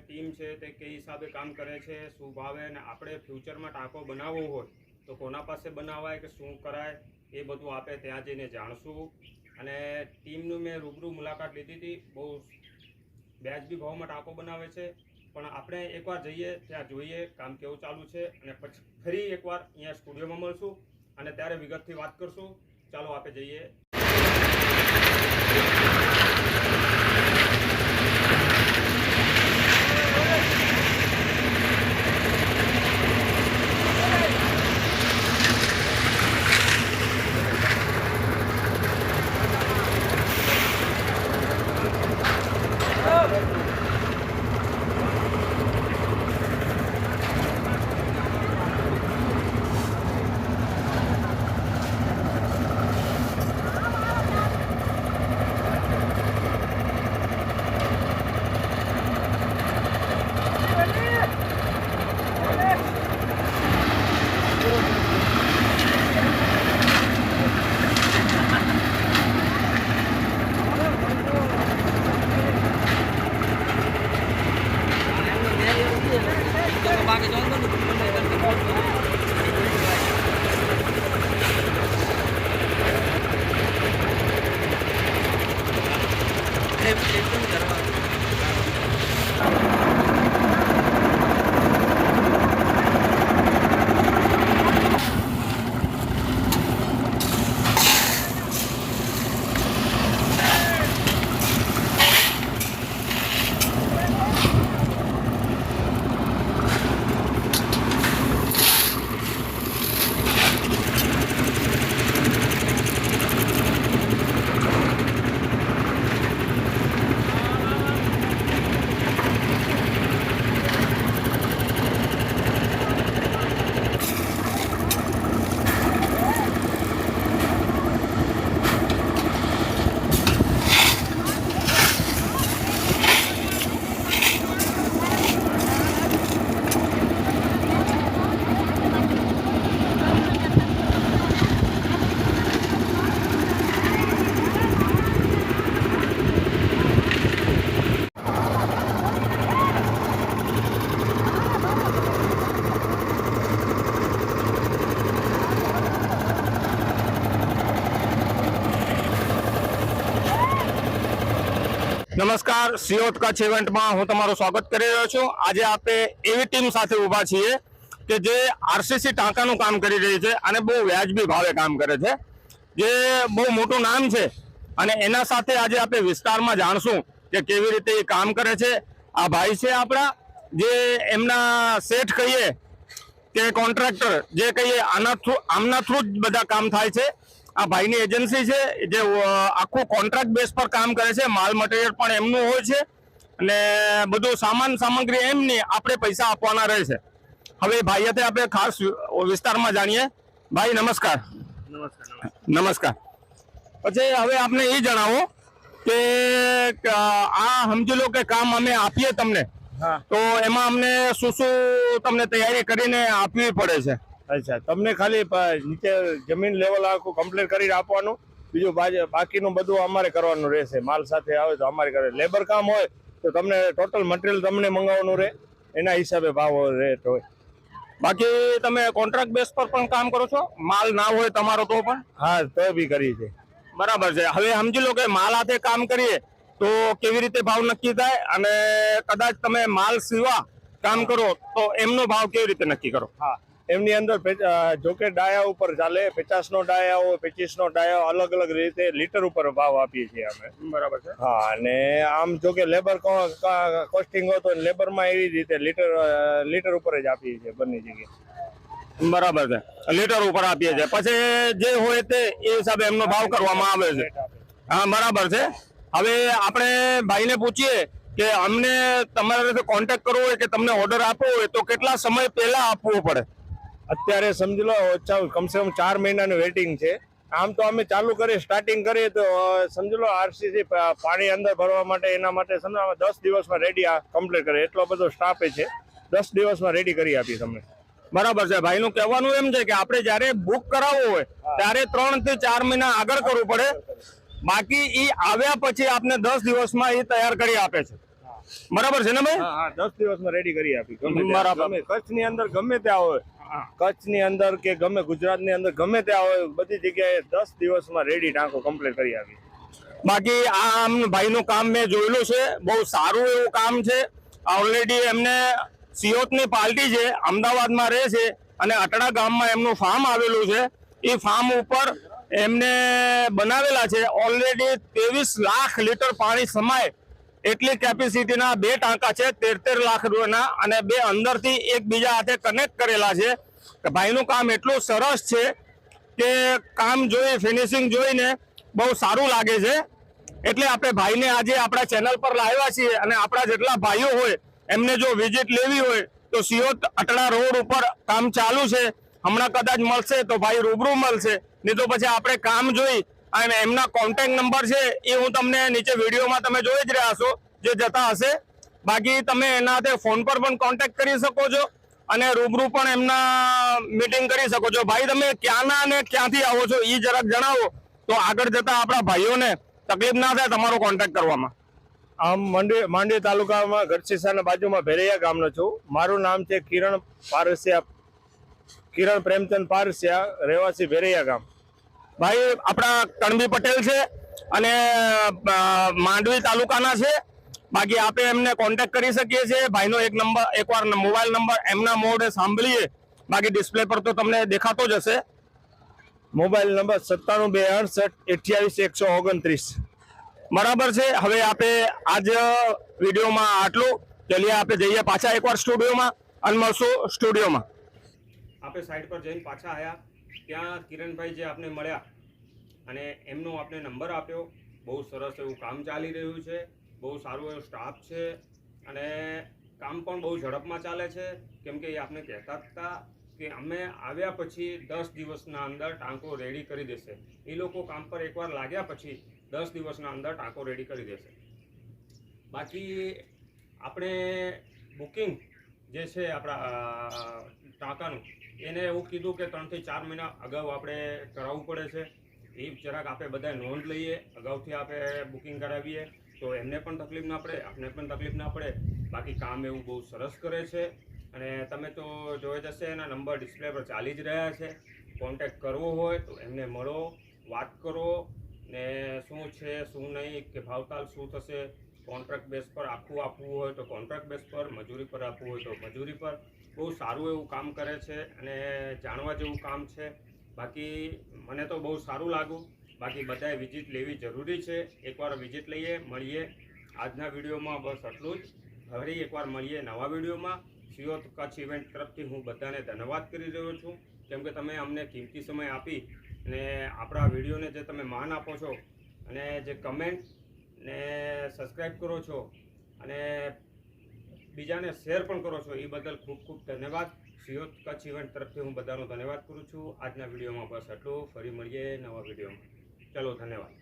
Team છે તે કઈ હિસાબે કામ કરે છે, શું ભાવે અને આપણે ફ્યુચરમાં ટાંકો બનાવવો હોય તો કોના પાસે બનાવાય કે શું કરાય એ બધું આપણે ત્યાં જઈને જાણશું. અને ટીમનું મેં રૂબરૂ મુલાકાત લીધી હતી, બહુ વ્યાજબી ભાવમાં ટાંકો બનાવે છે. પણ આપણે એકવાર જઈએ, ત્યાં જોઈએ કામ કેવું ચાલુ છે અને પછી ફરી એકવાર અહીંયા સ્ટુડિયોમાં મળશું અને ત્યારે વિગતથી વાત કરશું. ચાલો આપણે જઈએ. નમસ્કાર સિયોટ કચ્છ ઇવેન્ટમાં હું તમારું સ્વાગત કરી રહ્યો છું. આજે આપણે એવી ટીમ સાથે ઊભા છીએ કે જે આરસીસી ટાંકાનું કામ કરી રહી છે અને બહુ વ્યાજબી ભાવે કામ કરે છે. જે બહુ મોટું નામ છે અને એના સાથે આજે આપણે વિસ્તારમાં જાણશું કે કેવી રીતે એ કામ કરે છે. આ ભાઈ છે આપણા, જે એમના શેઠ કહીએ કે કોન્ટ્રાક્ટર જે કહીએ આના થ્રુ આમના થ્રુ જ બધા કામ થાય છે. આ ભાઈની એજન્સી છે જે આખું કોન્ટ્રાક્ટ બેઝ પર કામ કરે છે માલ મટીરિયલ પણ એમનું હોય છે અને બધું સામાન સામગ્રી એમની આપણે પૈસા આપવાના રહે છે હવે ભાઈ સાથે આપણે ખાસ વિસ્તારમાં જાણીએ. ભાઈ નમસ્કાર. નમસ્કાર પછી હવે આપને એ જણાવો કે આ સમજી લો કે કામ અમે આપીએ તમને. તો એમાં અમને શું શું તમને તૈયારી કરીને આપવી પડે છે? અચ્છા તમને ખાલી નીચે જમીન લેવલ આખું કમ્પ્લીટ કરી આપવાનું. બીજું બાકીનું બધું અમારે કરવાનું રહેશે. માલ સાથે આવે તો અમારે કરે. લેબર કામ હોય તો તમને ટોટલ મટીરિયલ તમને મંગાવવાનું રહે. એના હિસાબે ભાવ રેટ હોય. બાકી તમે કોન્ટ્રાક્ટ બેઝ પર પણ કામ કરો છો? માલ ના હોય તમારો તો પણ? હા તો બી કરી છે. બરાબર છે. હવે સમજી લો કે માલ હાથે કામ કરીએ તો કેવી રીતે ભાવ નક્કી થાય? અને કદાચ તમે માલ સીવા કામ કરો તો એમનો ભાવ કેવી રીતે નક્કી કરો? હા. એમની અંદર જોકે ડાયા ઉપર ચાલે પચાસ નો ડાયા હોય પચીસ નો ડાયા અલગ અલગ રીતે લીટર ઉપર ભાવ આપીએ છીએ અમે. બરાબર છે. હા અને આમ જો કે લેબર કોસ્ટિંગ હોય તો લેબરમાં એવી રીતે લીટર લીટર ઉપર જ આપીએ છીએ બંને જગ્યાએ. બરાબર છે. લીટર ઉપર આપીએ છીએ. પછી જે હોય તે એ હિસાબે એમનો ભાવ કરવામાં આવે છે. હા બરાબર છે. હવે આપણે ભાઈને પૂછીએ કે અમને તમારા સાથે કોન્ટેક્ટ કરવો હોય કે તમને ઓર્ડર આપવો હોય તો કેટલા સમય પહેલા આપવો પડે? અત્યારે સમજી લો ઓછા કમસે કમ ચાર મહિનાનું વેટિંગ છે. આમ તો અમે ચાલુ કરીએ સ્ટાર્ટિંગ કરીએ તો સમજી લો આરસીસી પાણી અંદર ભરવા માટે એના માટે સમજો અમે દસ દિવસમાં રેડી કમ્પ્લીટ કરીએ. એટલો બધો સ્ટાફ છે. દસ દિવસમાં રેડી કરી આપી તમને. બરાબર છે. ભાઈનું કહેવાનું એમ છે કે આપણે જ્યારે બુક કરાવવું હોય ત્યારે ત્રણથી ચાર મહિના આગળ કરવું પડે. બાકી ઈ આવ્યા પછી આપને દસ દિવસમાં એ તૈયાર કરી આપે છે. બરાબર છે ને ભાઈ? દસ દિવસમાં રેડી કરી આપી. બરાબર. કચ્છની અંદર ગમે ત્યાં હોય કચ્છની અંદર કે ગમે ગુજરાતની અંદર ગમે ત્યાં હોય, બધી જગ્યાએ દસ દિવસમાં રેડી ટાંકો કમ્પ્લીટ કરી આપી બાકી આ આમ ભાઈનું કામ મેં જોયેલું છે, બહુ સારું એવું કામ છે. ઓલરેડી એમને સિયોતની પાર્ટી છે, અમદાવાદમાં રહે છે અને અટડા ગામમાં એમનું ફાર્મ આવેલું છે. એ ફાર્મ ઉપર એમને બનાવેલા છે. ઓલરેડી ત્રેવીસ લાખ લીટર પાણી સમાય એટલી કેપેસિટીના બે ટાંકા છે તેર લાખ રૂપિયાના અને બે અંદરથી એકબીજા હાથે કનેક્ટ કરેલા છે. ભાઈનું કામ એટલું સરસ છે કે કામ જોઈ ફિનિશિંગ જોઈને બહુ સારું લાગે છે. એટલે આપણે ભાઈને આજે આપણા ચેનલ પર લાવ્યા છીએ અને આપણા જેટલા ભાઈઓ હોય, એમને જો વિઝિટ લેવી હોય, તો સિયોત અટડા રોડ ઉપર કામ ચાલુ છે. હમણાં કદાચ મળશે તો ભાઈ રૂબરૂ મળશે. નહીં તો પછી આપણે કામ જોઈ અને એમના કોન્ટેક્ટ નંબર છે એ હું તમને નીચે વિડીયોમાં તમે જોઈ જ રહ્યા છો, જે જતા હશે. બાકી તમે એના ફોન પર પણ કોન્ટેક્ટ કરી શકો છો અને રૂબરૂ પણ એમના મીટિંગ કરી શકો છો. ભાઈ, તમે ક્યાંના અને ક્યાંથી આવો છો એ જરાક જણાવો. તો આગળ જતા આપણા ભાઈઓને તકલીફ ના થાય તમારો કોન્ટેક્ટ કરવામાં. આમ માંડવી માંડવી તાલુકામાં ગઢસીસાના બાજુમાં ભેરૈયા ગામનો છું. મારું નામ છે કિરણ પારસિયા કિરણ પ્રેમચંદ પારસિયા, રહેવાસી ભેરૈયા ગામ. ભાઈ આપણા કણબી પટેલ છે અને માંડવી તાલુકાના છે. બાકી આપણે એમને કોન્ટેક્ટ કરી શકીએ છીએ. ભાઈનો એક નંબર એકવાર મોબાઈલ નંબર એમના મોઢે સાંભળીએ. બાકી ડિસ્પ્લે પર તો તમને દેખાતો જ હશે. મોબાઈલ નંબર સત્તાણું બે અડસઠ અઠ્યાવીસ એકસો ઓગણત્રીસ. બરાબર છે. હવે આપણે આજ વિડીયોમાં આટલું. ચલીએ આપણે જઈએ પાછા એકવાર સ્ટુડિયોમાં અને મળશું સ્ટુડિયોમાં. આપણે સાઈડ પર જઈને પાછા આવ્યા ત્યાં કિરણભાઈ જે આપને મળ્યા અને એમનો આપને નંબર આપ્યો. બહુ સરસ એવું કામ ચાલી રહ્યું છે. બહુ સારું એવો સ્ટાફ છે અને કામ પણ બહુ ઝડપમાં ચાલે છે. કેમ કે એ આપને કહેતા હતા કે અમે આવ્યા પછી દસ દિવસના અંદર ટાંકો રેડી કરી દેશે. એ લોકો કામ પર એકવાર લાગ્યા પછી દસ દિવસના અંદર ટાંકો રેડી કરી દેશે. બાકી આપણે બુકિંગ જે છે આપણા ટાંકાનું એને એવું કીધું કે ત્રણથી ચાર મહિના અગાઉ આપણે કરાવવું પડે છે. એ જરાક આપણે બધા નોંધ લઈએ, અગાઉથી આપણે બુકિંગ કરાવીએ, તો એમને પણ તકલીફ ના પડે આપણે પણ તકલીફ ના પડે. બાકી કામ એવું બહુ સરસ કરે છે. અને તમે તો જોઈ જશે એના નંબર ડિસ્પ્લે પર ચાલી જ રહ્યા છે. કોન્ટેક્ટ કરવો હોય તો એમને મળો, વાત કરો. ને શું છે, શું નહીં, કે ભાવતાલ શું થશે, કોન્ટ્રાક્ટ બેઝ પર આખું આપવું હોય તો કોન્ટ્રાક્ટ બેઝ પર, મજૂરી પર આપવું હોય તો મજૂરી પર. બહુ સારું એવું કામ કરે છે અને જાણવા જેવું કામ છે. બાકી મને તો બહુ સારું લાગ્યું. બાકી બધાએ વિઝિટ લેવી જરૂરી છે. એકવાર વિઝિટ લઈએ, મળીએ. આજના વિડીયોમાં બસ આટલું જ. ફરી એકવાર મળીએ નવા વિડીયોમાં. સિયોત કચ્છ ઇવેન્ટ તરફથી હું બધાને ધન્યવાદ કરી રહ્યો છું. કેમ કે તમે અમને કિંમતી સમય આપી અને આપણા વિડીયોને જે તમે માન આપો છો અને જે કમેન્ટ ને સબસ્ક્રાઈબ કરો છો અને બીજાને શેર પણ કરો છો, એ બદલ ખૂબ ખૂબ ધન્યવાદ. સિયોત કચ્છ ઇવેન્ટ તરફથી હું બધાનો ધન્યવાદ કરું છું. આજના વિડીયોમાં બસ આટલું. ફરી મળીએ નવા વિડીયોમાં. ચલો, ધન્યવાદ.